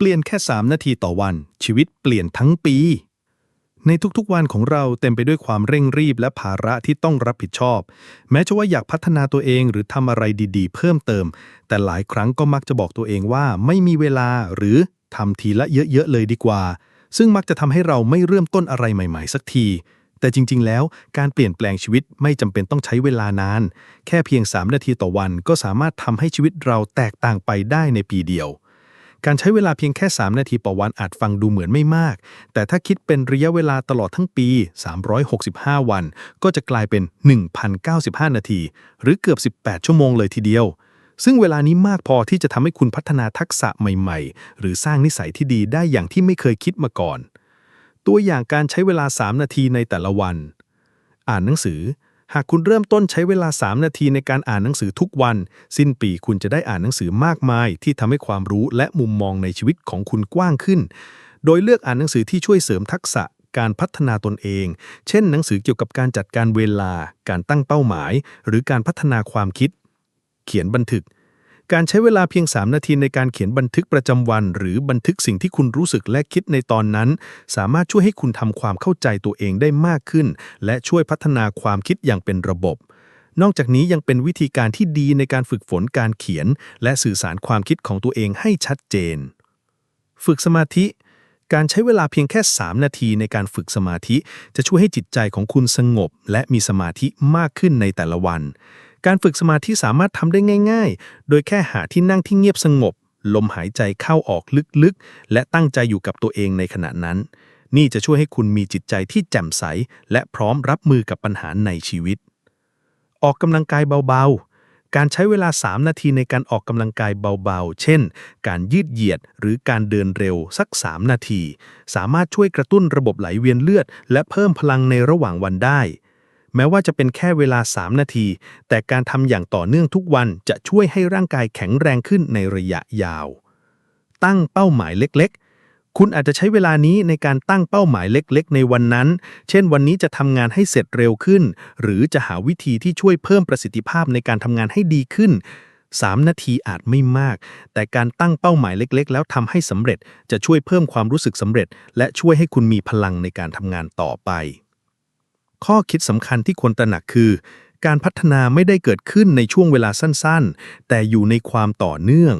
เปลี่ยนแค่ 3 นาทีต่อวัน ชีวิตเปลี่ยนทั้งปี ในทุกๆวันของเราเต็มไปด้วยความเร่งรีบและภาระที่ต้องรับผิดชอบ แม้จะว่าอยากพัฒนาตัวเองหรือทำอะไรดีๆ เพิ่มเติม แต่หลายครั้งก็มักจะบอกตัวเองว่าไม่มีเวลาหรือทำทีละเยอะๆเลยดีกว่า ซึ่งมักจะทำให้เราไม่เริ่มต้นอะไรใหม่ๆ สักทีแต่จริง ๆ แล้วการเปลี่ยนแปลงชีวิตไม่จำเป็นต้องใช้เวลานาน แค่เพียง 3 นาทีต่อวันก็สามารถทำให้ชีวิตเราแตกต่างไปได้ในปีเดียว การใช้เวลาเพียงแค่ 3 นาทีต่อวันอาจฟังดูเหมือนไม่มาก แต่ถ้าคิดเป็นระยะเวลาตลอดทั้งปี 365 วัน ก็จะกลายเป็น 1,095 นาที หรือเกือบ 18 ชั่วโมงเลยทีเดียว ซึ่งเวลานี้มากพอที่จะทำให้คุณพัฒนาทักษะใหม่ๆ หรือสร้างนิสัยที่ดีได้อย่างที่ไม่เคยคิดมาก่อน ตัวอย่างการใช้เวลา 3 นาทีในแต่ละวัน อ่านหนังสือ หากคุณเริ่มต้นใช้เวลา 3 นาทีในการอ่านหนังสือทุกวัน สิ้นปีคุณจะได้อ่านหนังสือมากมาย ที่ทำให้ความรู้และมุมมองในชีวิตของคุณกว้างขึ้น โดยเลือกอ่านหนังสือที่ช่วยเสริมทักษะการพัฒนาตนเอง เช่น หนังสือเกี่ยวกับการจัดการเวลา การตั้งเป้าหมาย หรือการพัฒนาความคิด เขียนบันทึก การใช้เวลาเพียง 3 นาทีในการเขียนบันทึกประจำวัน หรือบันทึกสิ่งที่คุณรู้สึกและคิดในตอนนั้น สามารถช่วยให้คุณทำความเข้าใจตัวเองได้มากขึ้น และช่วยพัฒนาความคิดอย่างเป็นระบบ นอกจากนี้ยังเป็นวิธีการที่ดีในการฝึกฝนการเขียน และสื่อสารความคิดของตัวเองให้ชัดเจน ฝึกสมาธิการใช้เวลาเพียงแค่ 3 นาทีในการฝึกสมาธิ จะช่วยให้จิตใจของคุณสงบ และมีสมาธิมากขึ้นในแต่ละวัน การฝึกสมาธิสามารถทำได้ง่าย ๆ โดยแค่หาที่นั่งที่เงียบสงบ ลมหายใจเข้าออกลึกๆ และตั้งใจอยู่กับตัวเองในขณะนั้น นี่จะช่วยให้คุณมีจิตใจที่แจ่มใส และพร้อมรับมือกับปัญหาในชีวิต ออกกำลังกายเบาๆ การใช้เวลา 3 นาทีในการออกกำลังกายเบาๆ เช่น การยืดเหยียดหรือการเดินเร็วสัก 3 นาที สามารถช่วยกระตุ้นระบบไหลเวียนเลือด และเพิ่มพลังในระหว่างวันได้ แม้ว่าจะเป็นแค่เวลา 3 นาที แต่การทำอย่างต่อเนื่องทุกวันจะช่วยให้ร่างกายแข็งแรงขึ้นในระยะยาว ตั้งเป้าหมายเล็กๆ คุณอาจจะใช้เวลานี้ในการตั้งเป้าหมายเล็กๆ ในวันนั้น เช่น วันนี้จะทำงานให้เสร็จเร็วขึ้น หรือจะหาวิธีที่ช่วยเพิ่มประสิทธิภาพในการทำงานให้ดีขึ้น 3 นาทีอาจไม่มาก แต่การตั้งเป้าหมายเล็กๆ แล้วทำให้สำเร็จจะช่วยเพิ่มความรู้สึกสำเร็จ และช่วยให้คุณมีพลังในการทำงานต่อไป ข้อคิดสำคัญที่ควรตระหนักคือ การพัฒนาไม่ได้เกิดขึ้นในช่วงเวลาสั้นๆ แต่อยู่ในความต่อเนื่อง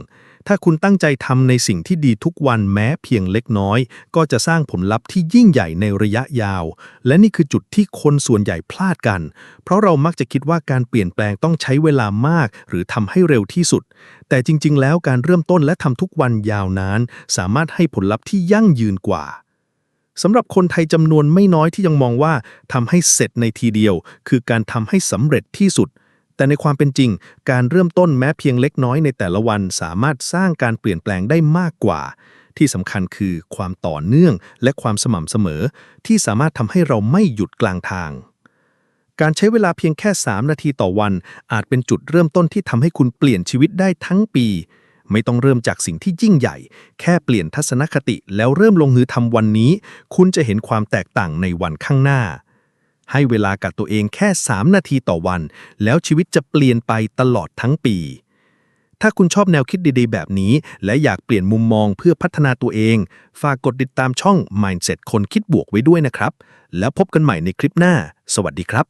ถ้าคุณตั้งใจทำในสิ่งที่ดีทุกวันแม้เพียงเล็กน้อย ก็จะสร้างผลลัพธ์ที่ยิ่งใหญ่ในระยะยาว และนี่คือจุดที่คนส่วนใหญ่พลาดกัน เพราะเรามักจะคิดว่าการเปลี่ยนแปลงต้องใช้เวลามาก หรือทำให้เร็วที่สุด แต่จริง ๆ แล้วการเริ่มต้นและทำทุกวันยาวนาน สามารถให้ผลลัพธ์ที่ยั่งยืนกว่า สำหรับคนไทยจำนวนไม่น้อยที่ยังมองว่าทำให้เสร็จในทีเดียว คือการทำให้สำเร็จที่สุด แต่ในความเป็นจริง การเริ่มต้นแม้เพียงเล็กน้อยในแต่ละวันสามารถสร้างการเปลี่ยนแปลงได้มากกว่า ที่สำคัญคือความต่อเนื่องและความสม่ำเสมอ ที่สามารถทำให้เราไม่หยุดกลางทางการใช้เวลาเพียงแค่ 3 นาทีต่อวัน อาจเป็นจุดเริ่มต้นที่ทำให้คุณเปลี่ยนชีวิตได้ทั้งปี ไม่ต้องเริ่มจากสิ่งที่ยิ่งใหญ่ แค่เปลี่ยนทัศนคติแล้วเริ่มลงมือทำวันนี้ คุณจะเห็นความแตกต่างในวันข้างหน้า ให้เวลากับตัวเองแค่ 3 นาทีต่อวัน แล้วชีวิตจะเปลี่ยนไปตลอดทั้งปี ถ้าคุณชอบแนวคิดดีๆ แบบนี้ และอยากเปลี่ยนมุมมองเพื่อพัฒนาตัวเอง ฝากกดติดตามช่อง Mindset คนคิดบวกไว้ด้วยนะครับ แล้วพบกันใหม่ในคลิปหน้า สวัสดีครับ